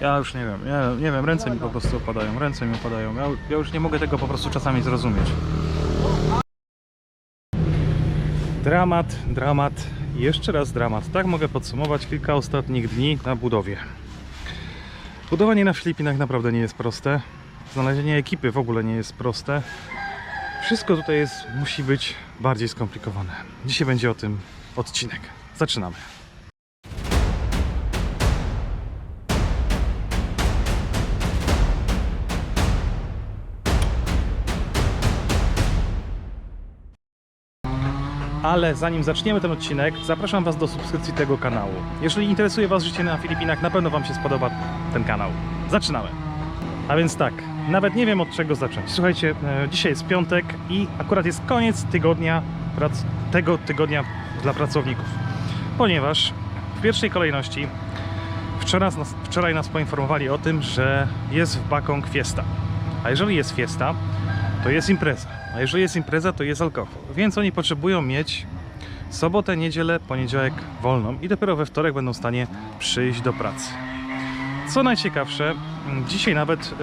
Ja już nie wiem, ja nie wiem, ręce mi po prostu opadają, ręce mi opadają. Ja, ja już nie mogę tego po prostu czasami zrozumieć. Dramat, dramat, jeszcze raz dramat. Tak mogę podsumować kilka ostatnich dni na budowie. Budowanie na Filipinach naprawdę nie jest proste. Znalezienie ekipy w ogóle nie jest proste. Wszystko tutaj jest, musi być bardziej skomplikowane. Dzisiaj będzie o tym odcinek. Zaczynamy. Ale zanim zaczniemy ten odcinek, zapraszam Was do subskrypcji tego kanału. Jeżeli interesuje Was życie na Filipinach, na pewno Wam się spodoba ten kanał. Zaczynamy. A więc tak, nawet nie wiem od czego zacząć. Słuchajcie, e, dzisiaj jest piątek i akurat jest koniec tygodnia, tego tygodnia dla pracowników. Ponieważ w pierwszej kolejności wczoraj nas, wczoraj nas poinformowali o tym, że jest w Bakong fiesta. A jeżeli jest fiesta, to jest impreza. A jeżeli jest impreza, to jest alkohol. Więc oni potrzebują mieć sobotę, niedzielę, poniedziałek wolną i dopiero we wtorek będą w stanie przyjść do pracy. Co najciekawsze, dzisiaj nawet e,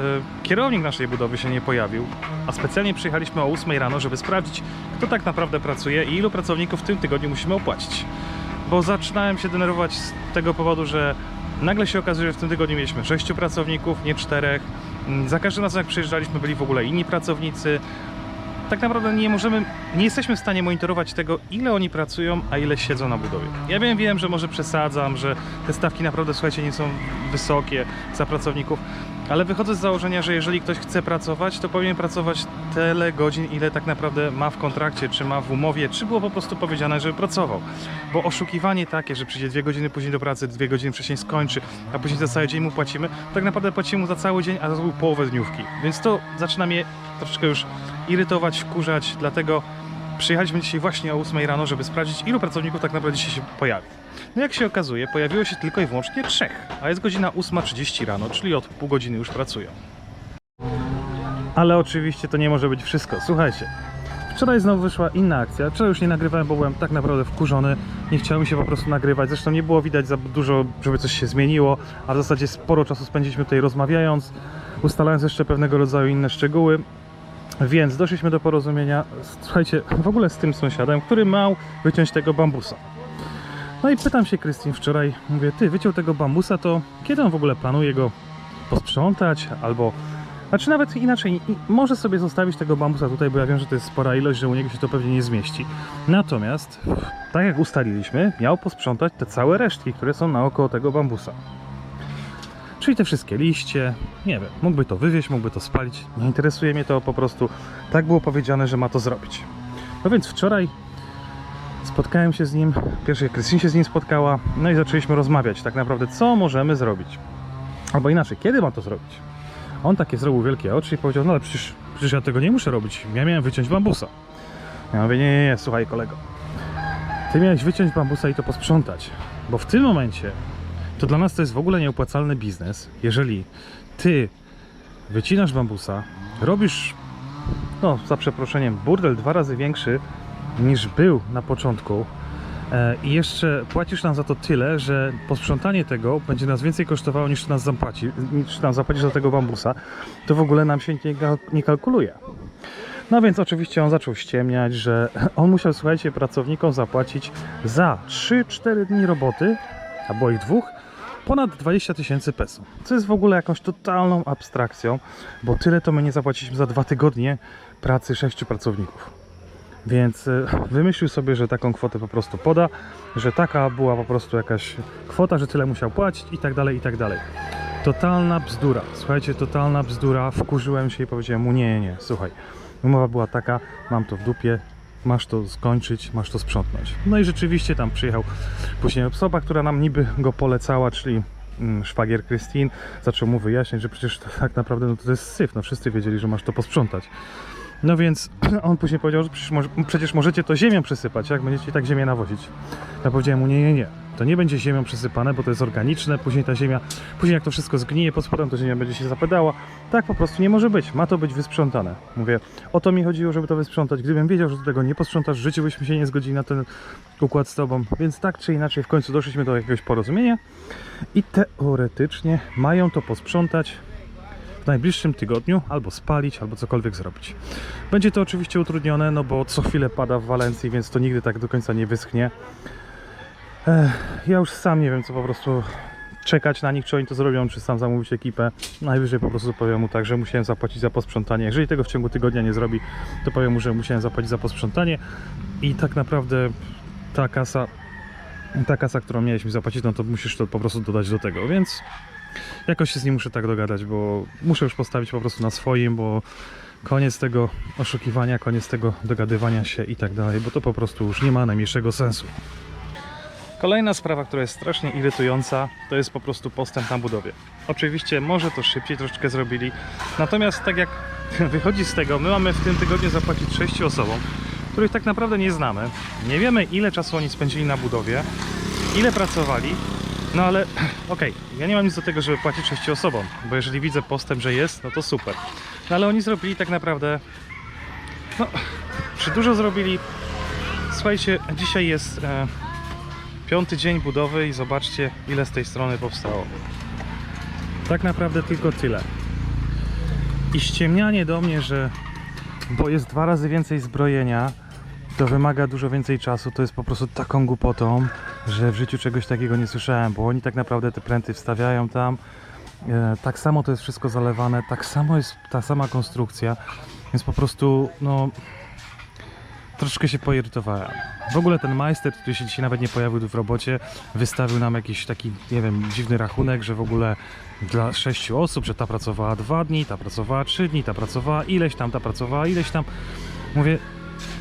kierownik naszej budowy się nie pojawił, a specjalnie przyjechaliśmy o 8 rano, żeby sprawdzić, kto tak naprawdę pracuje i ilu pracowników w tym tygodniu musimy opłacić. Bo zaczynałem się denerwować z tego powodu, że nagle się okazuje, że w tym tygodniu mieliśmy 6 pracowników, nie 4. Za każdym razem, jak przyjeżdżaliśmy, byli w ogóle inni pracownicy. Tak naprawdę nie możemy, nie jesteśmy w stanie monitorować tego, ile oni pracują, a ile siedzą na budowie. Ja wiem, wiem, że może przesadzam, że te stawki naprawdę, słuchajcie, nie są wysokie za pracowników, ale wychodzę z założenia, że jeżeli ktoś chce pracować, to powinien pracować tyle godzin, ile tak naprawdę ma w kontrakcie, czy ma w umowie, czy było po prostu powiedziane, żeby pracował. Bo oszukiwanie takie, że przyjdzie dwie godziny później do pracy, dwie godziny wcześniej skończy, a później za cały dzień mu płacimy, tak naprawdę płacimy mu za cały dzień, a złą połowę dniówki. Więc to zaczyna mnie troszeczkę już irytować, wkurzać, dlatego przyjechaliśmy dzisiaj właśnie o 8 rano, żeby sprawdzić, ilu pracowników tak naprawdę dzisiaj się pojawi. No jak się okazuje, pojawiło się tylko i wyłącznie trzech, a jest godzina 8.30 rano, czyli od pół godziny już pracują. Ale oczywiście to nie może być wszystko. Słuchajcie, wczoraj znowu wyszła inna akcja. Wczoraj już nie nagrywałem, bo byłem tak naprawdę wkurzony. Nie chciałem się po prostu nagrywać. Zresztą nie było widać za dużo, żeby coś się zmieniło, a w zasadzie sporo czasu spędziliśmy tutaj rozmawiając, ustalając jeszcze pewnego rodzaju inne szczegóły. Więc doszliśmy do porozumienia, słuchajcie, w ogóle z tym sąsiadem, który miał wyciąć tego bambusa. No i pytam się Krystyn wczoraj, mówię, ty wyciął tego bambusa, to kiedy on w ogóle planuje go posprzątać, albo... Znaczy nawet inaczej, może sobie zostawić tego bambusa tutaj, bo ja wiem, że to jest spora ilość, że u niego się to pewnie nie zmieści. Natomiast, tak jak ustaliliśmy, miał posprzątać te całe resztki, które są naokoło tego bambusa. Czyli te wszystkie liście, nie wiem, mógłby to wywieźć, mógłby to spalić, nie interesuje mnie to po prostu. Tak było powiedziane, że ma to zrobić. No więc wczoraj spotkałem się z nim, pierwszy Krystyn się z nim spotkała, no i zaczęliśmy rozmawiać tak naprawdę, co możemy zrobić. Albo inaczej, kiedy mam to zrobić? On takie zrobił wielkie oczy i powiedział, no ale przecież, przecież ja tego nie muszę robić, ja miałem wyciąć bambusa. Ja mówię, nie, nie, nie, słuchaj kolego, ty miałeś wyciąć bambusa i to posprzątać, bo w tym momencie to dla nas to jest w ogóle nieopłacalny biznes, jeżeli ty wycinasz bambusa, robisz, no za przeproszeniem, burdel dwa razy większy niż był na początku e, i jeszcze płacisz nam za to tyle, że posprzątanie tego będzie nas więcej kosztowało niż nas zapłaci, niż nam zapłacisz za tego bambusa, to w ogóle nam się nie, nie kalkuluje. No więc oczywiście on zaczął ściemniać, że on musiał, słuchajcie, pracownikom zapłacić za 3-4 dni roboty, a było ich dwóch, ponad 20 tysięcy peso. Co jest w ogóle jakąś totalną abstrakcją, bo tyle to my nie zapłaciliśmy za dwa tygodnie pracy sześciu pracowników. Więc e, wymyślił sobie, że taką kwotę po prostu poda, że taka była po prostu jakaś kwota, że tyle musiał płacić i tak dalej, i tak dalej. Totalna bzdura. Słuchajcie, totalna bzdura. Wkurzyłem się i powiedziałem mu nie, nie, nie, słuchaj. Umowa była taka, mam to w dupie, masz to skończyć, masz to sprzątnąć. No i rzeczywiście tam przyjechał później osoba, która nam niby go polecała, czyli mm, szwagier Christine, zaczął mu wyjaśniać, że przecież tak naprawdę no, to jest syf, no wszyscy wiedzieli, że masz to posprzątać. No więc on później powiedział, że przecież, może, przecież możecie to ziemią przysypać, jak będziecie tak ziemię nawozić. Ja powiedziałem mu, nie, nie, nie. To nie będzie ziemią przysypane, bo to jest organiczne, później ta ziemia, później jak to wszystko zgnije pod spodem, to ziemia będzie się zapedała. Tak po prostu nie może być, ma to być wysprzątane. Mówię, o to mi chodziło, żeby to wysprzątać. Gdybym wiedział, że do tego nie posprzątasz, życiu byśmy się nie zgodzili na ten układ z tobą. Więc tak czy inaczej w końcu doszliśmy do jakiegoś porozumienia i teoretycznie mają to posprzątać w najbliższym tygodniu albo spalić, albo cokolwiek zrobić. Będzie to oczywiście utrudnione, no bo co chwilę pada w Walencji, więc to nigdy tak do końca nie wyschnie. Ech, ja już sam nie wiem, co po prostu czekać na nich, czy oni to zrobią, czy sam zamówić ekipę. Najwyżej po prostu powiem mu tak, że musiałem zapłacić za posprzątanie. Jeżeli tego w ciągu tygodnia nie zrobi, to powiem mu, że musiałem zapłacić za posprzątanie i tak naprawdę ta kasa, ta kasa, którą mieliśmy zapłacić, no to musisz to po prostu dodać do tego, więc jakoś się z nim muszę tak dogadać, bo muszę już postawić po prostu na swoim, bo koniec tego oszukiwania, koniec tego dogadywania się i tak dalej, bo to po prostu już nie ma najmniejszego sensu. Kolejna sprawa, która jest strasznie irytująca, to jest po prostu postęp na budowie. Oczywiście może to szybciej troszeczkę zrobili, natomiast tak jak wychodzi z tego, my mamy w tym tygodniu zapłacić sześciu osobom, których tak naprawdę nie znamy. Nie wiemy ile czasu oni spędzili na budowie, ile pracowali, no ale okej, ja nie mam nic do tego, żeby płacić sześciu osobom, bo jeżeli widzę postęp, że jest, no to super. No ale oni zrobili tak naprawdę, no, czy dużo zrobili? Słuchajcie, dzisiaj jest e, piąty dzień budowy i zobaczcie ile z tej strony powstało. Tak naprawdę tylko tyle. I ściemnianie do mnie, że bo jest dwa razy więcej zbrojenia, to wymaga dużo więcej czasu, to jest po prostu taką głupotą, że w życiu czegoś takiego nie słyszałem, bo oni tak naprawdę te pręty wstawiają tam, e, tak samo to jest wszystko zalewane, tak samo jest ta sama konstrukcja, więc po prostu, no, troszkę się poirytowałem. W ogóle ten majster, który się dzisiaj nawet nie pojawił w robocie, wystawił nam jakiś taki, nie wiem, dziwny rachunek, że w ogóle dla sześciu osób, że ta pracowała dwa dni, ta pracowała trzy dni, ta pracowała ileś tam, ta pracowała ileś tam. Mówię,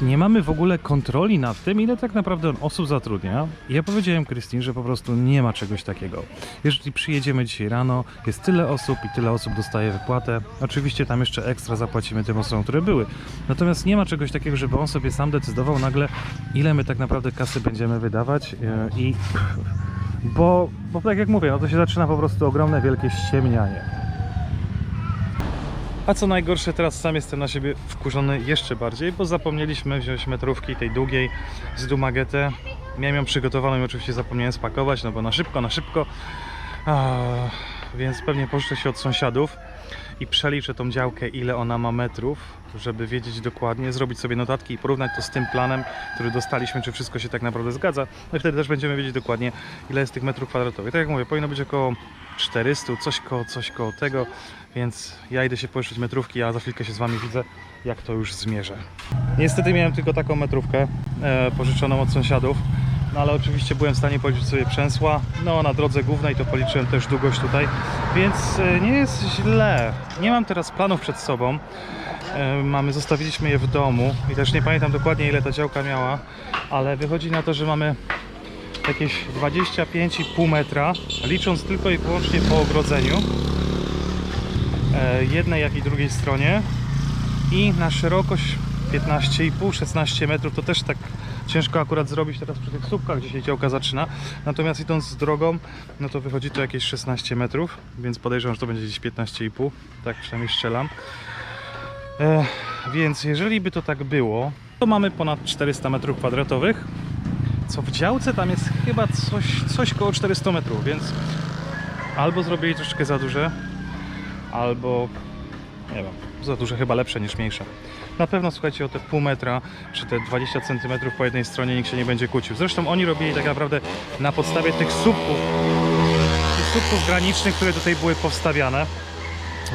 nie mamy w ogóle kontroli nad tym, ile tak naprawdę on osób zatrudnia. I ja powiedziałem Krystyn, że po prostu nie ma czegoś takiego. Jeżeli przyjedziemy dzisiaj rano, jest tyle osób i tyle osób dostaje wypłatę. Oczywiście tam jeszcze ekstra zapłacimy tym osobom, które były. Natomiast nie ma czegoś takiego, żeby on sobie sam decydował nagle, ile my tak naprawdę kasy będziemy wydawać e, i... Bo, bo tak jak mówię, no to się zaczyna po prostu ogromne, wielkie ściemnianie. A co najgorsze, teraz sam jestem na siebie wkurzony jeszcze bardziej, bo zapomnieliśmy wziąć metrówki tej długiej z Dumagetę. Miałem ją przygotowaną i oczywiście zapomniałem spakować, no bo na szybko, na szybko. A, więc pewnie pożyczę się od sąsiadów i przeliczę tą działkę, ile ona ma metrów, żeby wiedzieć dokładnie, zrobić sobie notatki i porównać to z tym planem, który dostaliśmy, czy wszystko się tak naprawdę zgadza. No i wtedy też będziemy wiedzieć dokładnie, ile jest tych metrów kwadratowych. Tak jak mówię, powinno być około 400, coś koło, coś koło tego, więc ja idę się pożyczyć metrówki, a za chwilkę się z Wami widzę, jak to już zmierzę. Niestety miałem tylko taką metrówkę e, pożyczoną od sąsiadów, no ale oczywiście byłem w stanie policzyć sobie przęsła. No na drodze głównej to policzyłem też długość tutaj, więc e, nie jest źle. Nie mam teraz planów przed sobą. E, Mamy, zostawiliśmy je w domu i też nie pamiętam dokładnie ile ta działka miała, ale wychodzi na to, że mamy jakieś 25,5 metra, licząc tylko i wyłącznie po ogrodzeniu e, jednej jak i drugiej stronie i na szerokość 15,5-16 metrów to też tak ciężko akurat zrobić teraz przy tych słupkach, gdzie się działka zaczyna. Natomiast idąc z drogą no to wychodzi to jakieś 16 metrów więc podejrzewam, że to będzie gdzieś 15,5 tak przynajmniej strzelam. E, więc jeżeli by to tak było to mamy ponad 400 metrów kwadratowych co w działce tam jest chyba coś, coś koło 400 metrów, więc albo zrobili troszeczkę za duże, albo nie wiem, za duże chyba lepsze niż mniejsze. Na pewno słuchajcie o te pół metra, czy te 20 cm po jednej stronie nikt się nie będzie kłócił. Zresztą oni robili tak naprawdę na podstawie tych słupków, tych słupków granicznych, które tutaj były powstawiane.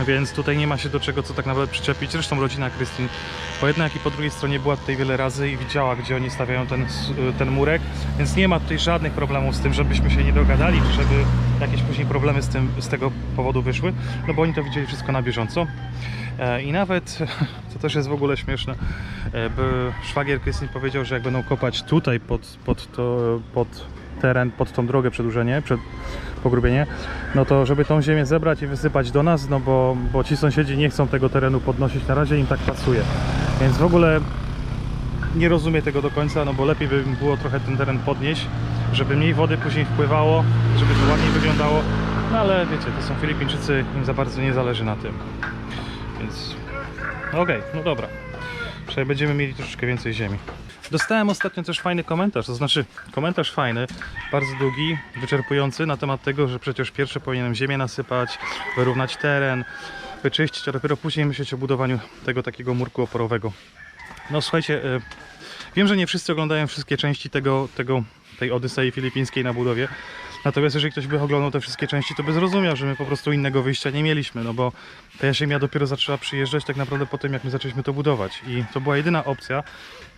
Więc tutaj nie ma się do czego co tak naprawdę przyczepić. Zresztą rodzina Krystyn po jednej jak i po drugiej stronie była tutaj wiele razy i widziała gdzie oni stawiają ten, ten murek, więc nie ma tutaj żadnych problemów z tym, żebyśmy się nie dogadali, czy żeby jakieś później problemy z, tym, z tego powodu wyszły, no bo oni to widzieli wszystko na bieżąco. E, I nawet, to też jest w ogóle śmieszne, e, bo szwagier Krystyn powiedział, że jak będą kopać tutaj pod, pod, to, pod teren, pod tą drogę przedłużenie, przed pogrubienie, no to żeby tą ziemię zebrać i wysypać do nas, no bo, bo ci sąsiedzi nie chcą tego terenu podnosić, na razie im tak pasuje. Więc w ogóle nie rozumiem tego do końca, no bo lepiej by było trochę ten teren podnieść, żeby mniej wody później wpływało, żeby to ładniej wyglądało. No ale wiecie, to są Filipińczycy, im za bardzo nie zależy na tym. Więc okej, no dobra. Przynajmniej będziemy mieli troszeczkę więcej ziemi. Dostałem ostatnio też fajny komentarz, to znaczy komentarz fajny, bardzo długi, wyczerpujący na temat tego, że przecież pierwsze powinienem ziemię nasypać, wyrównać teren, wyczyścić, a dopiero później myśleć o budowaniu tego takiego murku oporowego. No słuchajcie, e, wiem, że nie wszyscy oglądają wszystkie części tego, tego, tej Odysei filipińskiej na budowie. Natomiast jeżeli ktoś by oglądał te wszystkie części, to by zrozumiał, że my po prostu innego wyjścia nie mieliśmy, no bo ta ziemia dopiero zaczęła przyjeżdżać tak naprawdę po tym, jak my zaczęliśmy to budować. I to była jedyna opcja,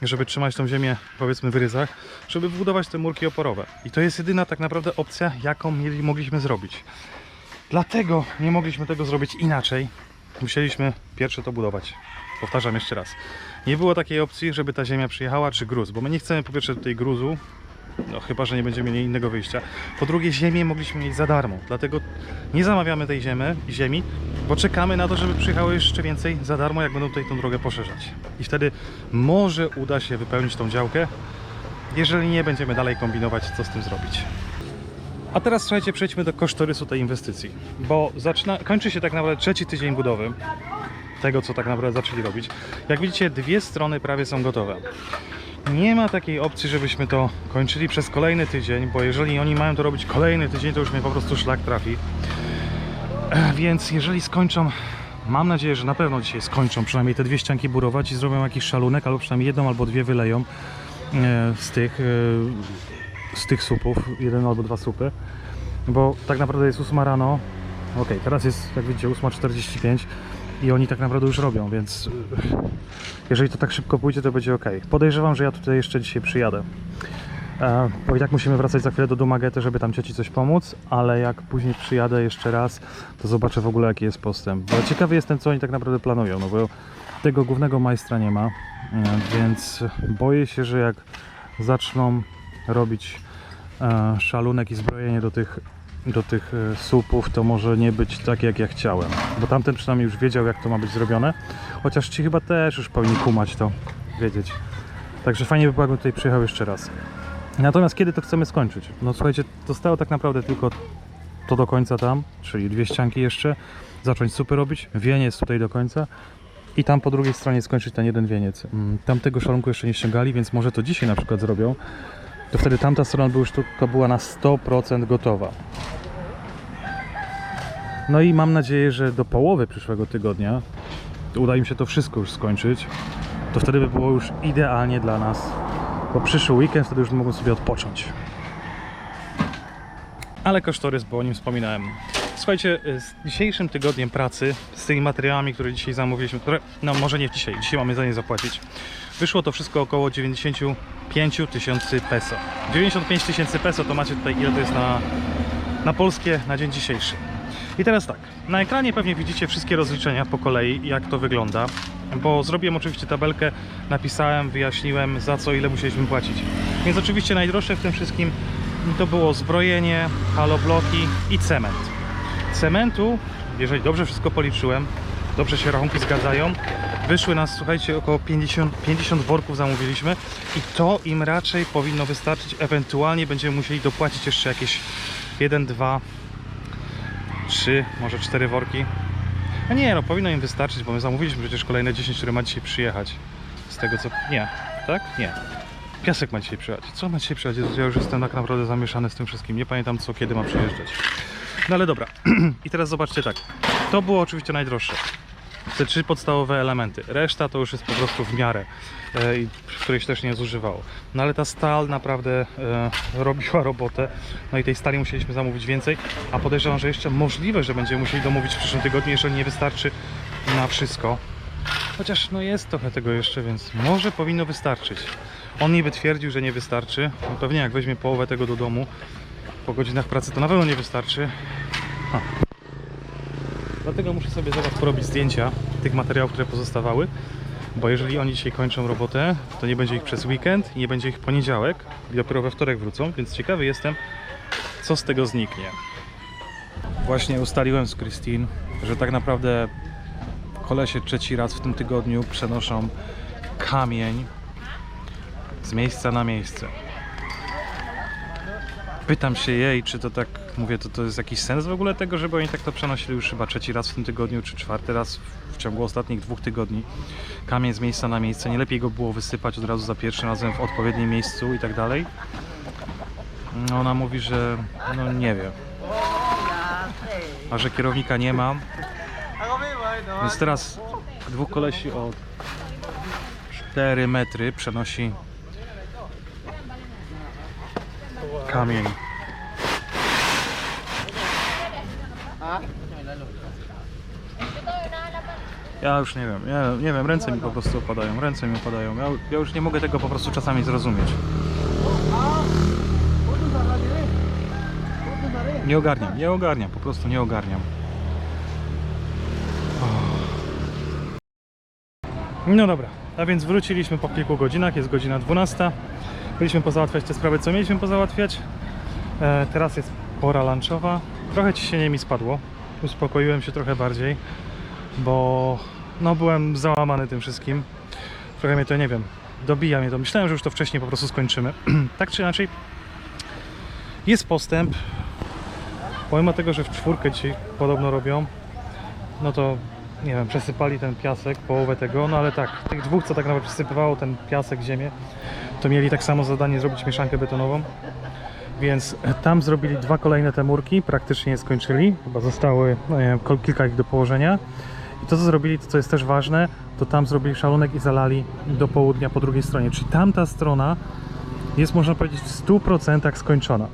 żeby trzymać tą ziemię, powiedzmy, w ryzach, żeby wbudować te murki oporowe. I to jest jedyna tak naprawdę opcja, jaką mieli, mogliśmy zrobić. Dlatego nie mogliśmy tego zrobić inaczej. Musieliśmy pierwsze to budować. Powtarzam jeszcze raz. Nie było takiej opcji, żeby ta ziemia przyjechała, czy gruz, bo my nie chcemy po pierwsze tutaj gruzu, no chyba, że nie będziemy mieli innego wyjścia. Po drugie, ziemię mogliśmy mieć za darmo, dlatego nie zamawiamy tej ziemi, ziemi, bo czekamy na to, żeby przyjechało jeszcze więcej za darmo, jak będą tutaj tą drogę poszerzać. I wtedy może uda się wypełnić tą działkę, jeżeli nie będziemy dalej kombinować, co z tym zrobić. A teraz słuchajcie, przejdźmy do kosztorysu tej inwestycji, bo zaczyna, kończy się tak naprawdę trzeci tydzień budowy tego, co tak naprawdę zaczęli robić. Jak widzicie, dwie strony prawie są gotowe. Nie ma takiej opcji, żebyśmy to kończyli przez kolejny tydzień, bo jeżeli oni mają to robić kolejny tydzień, to już mnie po prostu szlak trafi. E, Więc jeżeli skończą, mam nadzieję, że na pewno dzisiaj skończą przynajmniej te dwie ścianki burować i zrobią jakiś szalunek, albo przynajmniej jedną albo dwie wyleją e, z tych, e, z tych supów, jeden albo dwa supy, bo tak naprawdę jest 8 rano, ok, teraz jest jak widzicie 8.45 i oni tak naprawdę już robią, więc e, jeżeli to tak szybko pójdzie, to będzie ok. Podejrzewam, że ja tutaj jeszcze dzisiaj przyjadę. E, Bo i tak musimy wracać za chwilę do Dumagety, żeby tam cioci coś pomóc, ale jak później przyjadę jeszcze raz, to zobaczę w ogóle jaki jest postęp. Bo ciekawy jestem, co oni tak naprawdę planują, no bo tego głównego majstra nie ma, e, więc boję się, że jak zaczną robić e, szalunek i zbrojenie do tych, do tych e, słupów, to może nie być tak, jak ja chciałem. Bo tamten przynajmniej już wiedział, jak to ma być zrobione, chociaż ci chyba też już powinni kumać to, wiedzieć. Także fajnie by było, jakbym tutaj przyjechał jeszcze raz. Natomiast kiedy to chcemy skończyć? No słuchajcie, zostało tak naprawdę tylko to do końca tam, czyli dwie ścianki jeszcze, zacząć supy robić, wieniec tutaj do końca i tam po drugiej stronie skończyć ten jeden wieniec. Mm, Tamtego szalunku jeszcze nie ściągali, więc może to dzisiaj na przykład zrobią. To wtedy tamta strona by już tylko była na 100% gotowa. No i mam nadzieję, że do połowy przyszłego tygodnia uda im się to wszystko już skończyć. To wtedy by było już idealnie dla nas bo przyszły weekend wtedy już mogą sobie odpocząć. Ale kosztorys, bo o nim wspominałem. Słuchajcie, z dzisiejszym tygodniem pracy, z tymi materiałami, które dzisiaj zamówiliśmy, które, no może nie dzisiaj, dzisiaj mamy za nie zapłacić, wyszło to wszystko około 95 tysięcy peso. 95 tysięcy peso to macie tutaj ile to jest na, na polskie na dzień dzisiejszy. I teraz tak, na ekranie pewnie widzicie wszystkie rozliczenia po kolei, jak to wygląda, bo zrobiłem oczywiście tabelkę, napisałem, wyjaśniłem za co ile musieliśmy płacić. Więc oczywiście najdroższe w tym wszystkim to było zbrojenie, halobloki i cement. Cementu, jeżeli dobrze wszystko policzyłem, dobrze się rachunki zgadzają, wyszły nas, słuchajcie, około 50, 50 worków zamówiliśmy i to im raczej powinno wystarczyć, ewentualnie będziemy musieli dopłacić jeszcze jakieś 1, 2, trzy, może cztery worki. A nie, no powinno im wystarczyć, bo my zamówiliśmy przecież kolejne 10, które ma dzisiaj przyjechać. Z tego co. Nie, tak? Nie. Piasek ma dzisiaj przyjechać. Co ma dzisiaj przyjechać? Ja już jestem tak naprawdę zamieszany z tym wszystkim. Nie pamiętam co, kiedy ma przyjeżdżać. No ale dobra. I teraz zobaczcie tak. To było oczywiście najdroższe. Te trzy podstawowe elementy. Reszta to już jest po prostu w miarę, e, i której się też nie zużywało. No ale ta stal naprawdę e, robiła robotę. No i tej stali musieliśmy zamówić więcej, a podejrzewam, że jeszcze możliwe, że będziemy musieli domówić w przyszłym tygodniu, jeżeli nie wystarczy na wszystko. Chociaż no jest trochę tego jeszcze, więc może powinno wystarczyć. On niby twierdził, że nie wystarczy. No pewnie jak weźmie połowę tego do domu po godzinach pracy, to na pewno nie wystarczy. Ha. Dlatego muszę sobie zaraz porobić zdjęcia tych materiałów, które pozostawały. Bo jeżeli oni dzisiaj kończą robotę, to nie będzie ich przez weekend i nie będzie ich poniedziałek i dopiero we wtorek wrócą, więc ciekawy jestem, co z tego zniknie. Właśnie ustaliłem z Christine, że tak naprawdę kolesie trzeci raz w tym tygodniu przenoszą kamień z miejsca na miejsce. Pytam się jej, czy to tak, mówię, to, to jest jakiś sens w ogóle tego, żeby oni tak to przenosili już chyba trzeci raz w tym tygodniu, czy czwarty raz w, ciągu ostatnich dwóch tygodni. Kamień z miejsca na miejsce, nie lepiej go było wysypać od razu za pierwszym razem w odpowiednim miejscu i tak dalej. Ona mówi, że no nie wie, a że kierownika nie ma, więc teraz dwóch kolesi o 4 metry przenosi kamień. Ja już nie wiem, ja nie wiem, ręce mi po prostu opadają, ręce mi opadają. Ja, ja już nie mogę tego po prostu czasami zrozumieć. Nie ogarniam, nie ogarniam, po prostu nie ogarniam. No dobra, a więc wróciliśmy po kilku godzinach, jest godzina 12. Byliśmy pozałatwiać te sprawy, co mieliśmy pozałatwiać. E, teraz jest pora lunchowa. Trochę ciśnienie mi spadło. Uspokoiłem się trochę bardziej, bo no byłem załamany tym wszystkim. Trochę mnie to, nie wiem, dobija mnie to. Myślałem, że już to wcześniej po prostu skończymy. tak czy inaczej, jest postęp. Pomimo tego, że w czwórkę dzisiaj podobno robią, no to nie wiem, przesypali ten piasek, połowę tego, no ale tak, tych dwóch, co tak naprawdę przesypywało ten piasek, ziemię, to mieli tak samo zadanie zrobić mieszankę betonową. Więc tam zrobili dwa kolejne te murki, praktycznie skończyli, chyba zostały no nie kilka ich do położenia. I to co zrobili, to co jest też ważne, to tam zrobili szalonek i zalali do południa po drugiej stronie. Czyli tamta strona jest można powiedzieć w 100% skończona.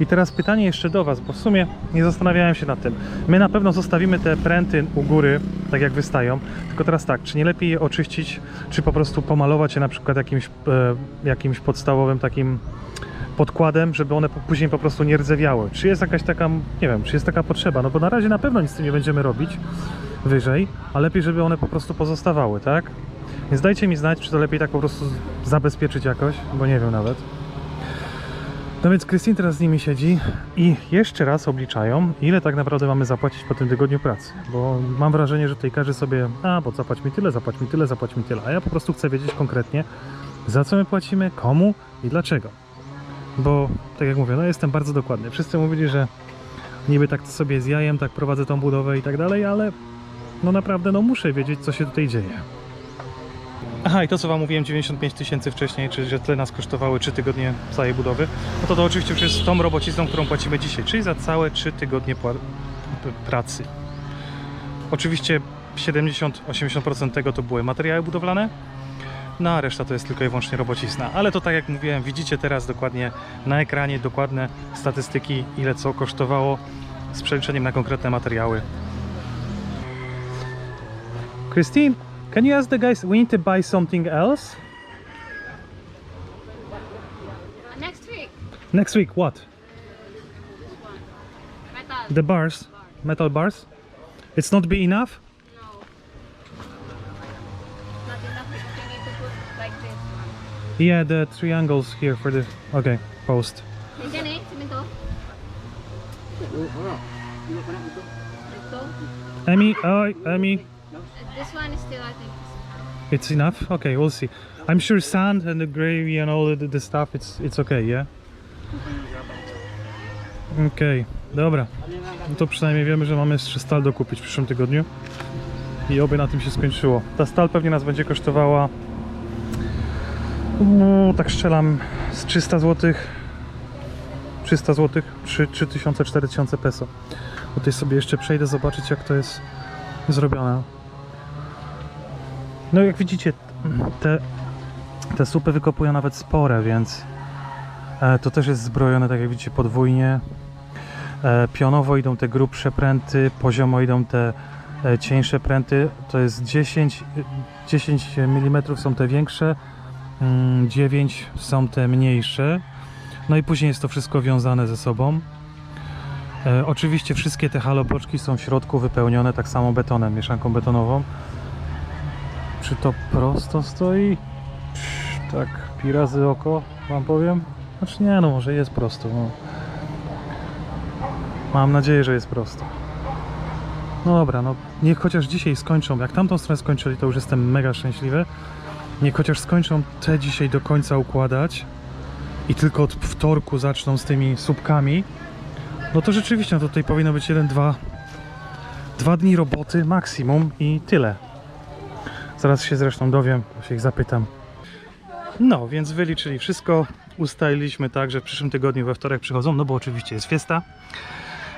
I teraz pytanie jeszcze do Was, bo w sumie nie zastanawiałem się nad tym. My na pewno zostawimy te pręty u góry, tak jak wystają. Tylko teraz tak, czy nie lepiej je oczyścić, czy po prostu pomalować je na przykład jakimś, e, jakimś podstawowym takim podkładem, żeby one później po prostu nie rdzewiały. Czy jest jakaś taka, nie wiem, czy jest taka potrzeba? No bo na razie na pewno nic z tym nie będziemy robić wyżej, a lepiej, żeby one po prostu pozostawały, tak? Więc dajcie mi znać, czy to lepiej tak po prostu zabezpieczyć jakoś, bo nie wiem nawet. No więc Christine teraz z nimi siedzi i jeszcze raz obliczają, ile tak naprawdę mamy zapłacić po tym tygodniu pracy. Bo mam wrażenie, że tutaj każdy sobie, a bo zapłać mi tyle, zapłać mi tyle, zapłać mi tyle. A ja po prostu chcę wiedzieć konkretnie, za co my płacimy, komu i dlaczego. Bo tak jak mówię, no jestem bardzo dokładny. Wszyscy mówili, że niby tak sobie z jajem, tak prowadzę tą budowę i tak dalej, ale no naprawdę no muszę wiedzieć, co się tutaj dzieje. Aha, i to co Wam mówiłem, 95 tysięcy wcześniej, czyli że tyle nas kosztowały 3 tygodnie całej budowy, no to to oczywiście już jest tą robocizną, którą płacimy dzisiaj, czyli za całe 3 tygodnie pracy. Oczywiście 70-80% tego to były materiały budowlane, no a reszta to jest tylko i wyłącznie robocizna. Ale to tak jak mówiłem, widzicie teraz dokładnie na ekranie dokładne statystyki, ile co kosztowało z przeliczeniem na konkretne materiały. Christine, can you ask the guys, we need to buy something else? Next week. Next week, what? Metal. The bars, metal bars? It's not be enough? No. Not enough because you need to put like this. Yeah, the triangles here for the, okay, post. Nandiyan eh, simento. This one is still, I think. it's enough? Okay, we'll see. I'm sure sand and the gravy and all the, the stuff, it's, it's okay, yeah? Okej, dobra. No to przynajmniej wiemy, że mamy jeszcze stal dokupić w przyszłym tygodniu. I oby na tym się skończyło. Ta stal pewnie nas będzie kosztowała. No, tak strzelam z 300 zł. 300 zł, 3, 3000, 4000 peso. Tutaj sobie jeszcze przejdę zobaczyć, jak to jest zrobione. No, jak widzicie, te, te słupy wykopują nawet spore, więc e, to też jest zbrojone, tak jak widzicie, podwójnie. E, pionowo idą te grubsze pręty, poziomo idą te e, cieńsze pręty. To jest 10, e, 10 mm są te większe, mm, 9 są te mniejsze. No i później jest to wszystko wiązane ze sobą. Oczywiście wszystkie te halobloczki są w środku wypełnione tak samo betonem, mieszanką betonową. Czy to prosto stoi? Psz, tak, pi razy oko, wam powiem. Znaczy nie, no może jest prosto. No. Mam nadzieję, że jest prosto. No dobra, no niech chociaż dzisiaj skończą. Jak tamtą stronę skończyli, to już jestem mega szczęśliwy. Niech chociaż skończą te dzisiaj do końca układać. i tylko od wtorku zaczną z tymi słupkami, no to rzeczywiście no to tutaj powinno być jeden, dwa, dwa dni roboty maksimum i tyle. Zaraz się zresztą dowiem, się ich zapytam. No, więc wyliczyli wszystko. Ustaliliśmy tak, że w przyszłym tygodniu we wtorek przychodzą, no bo oczywiście jest fiesta.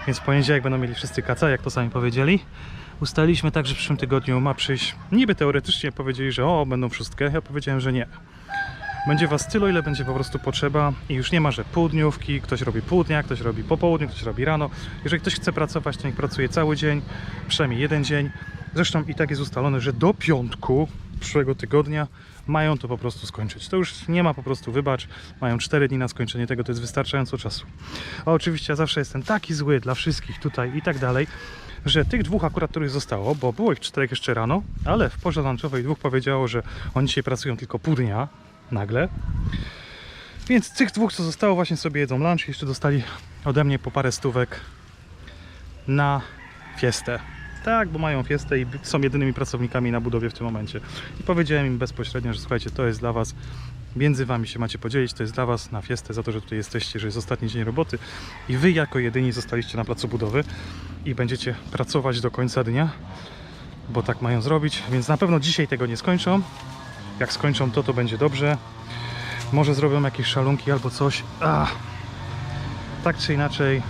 Więc w poniedziałek będą mieli wszyscy kaca, jak to sami powiedzieli. Ustaliliśmy tak, że w przyszłym tygodniu ma przyjść. Niby teoretycznie powiedzieli, że o, będą w szóstkę. Ja powiedziałem, że nie. Będzie was tyle, ile będzie po prostu potrzeba i już nie ma, że półdniówki, ktoś robi pół dnia, ktoś robi po południu, ktoś robi rano. Jeżeli ktoś chce pracować, to niech pracuje cały dzień, przynajmniej jeden dzień. Zresztą i tak jest ustalone, że do piątku przyszłego tygodnia mają to po prostu skończyć. To już nie ma po prostu wybacz, mają 4 dni na skończenie tego, to jest wystarczająco czasu. A oczywiście ja zawsze jestem taki zły dla wszystkich tutaj i tak dalej, że tych dwóch akurat, których zostało, bo było ich czterech jeszcze rano, ale w porze lunchowej dwóch powiedziało, że oni dzisiaj pracują tylko pół dnia, nagle. Więc tych dwóch, co zostało, właśnie sobie jedzą lunch jeszcze dostali ode mnie po parę stówek na fiestę. Tak, bo mają fiestę i są jedynymi pracownikami na budowie w tym momencie. I powiedziałem im bezpośrednio, że słuchajcie, to jest dla Was, między Wami się macie podzielić, to jest dla Was na fiestę, za to, że tutaj jesteście, że jest ostatni dzień roboty i Wy jako jedyni zostaliście na placu budowy i będziecie pracować do końca dnia, bo tak mają zrobić, więc na pewno dzisiaj tego nie skończą. Jak skończą to, to będzie dobrze. Może zrobią jakieś szalunki albo coś. Ach. Tak czy inaczej,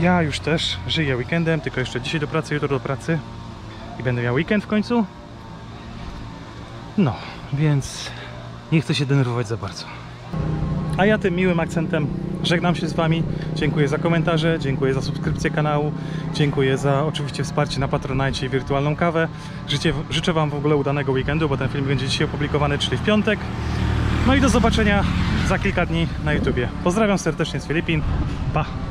ja już też żyję weekendem, tylko jeszcze dzisiaj do pracy, jutro do pracy i będę miał weekend w końcu. No, więc nie chcę się denerwować za bardzo. A ja tym miłym akcentem żegnam się z Wami. Dziękuję za komentarze, dziękuję za subskrypcję kanału, dziękuję za oczywiście wsparcie na Patronite i wirtualną kawę. Życzę, życzę Wam w ogóle udanego weekendu, bo ten film będzie dzisiaj opublikowany, czyli w piątek. No i do zobaczenia za kilka dni na YouTubie. Pozdrawiam serdecznie z Filipin. Pa!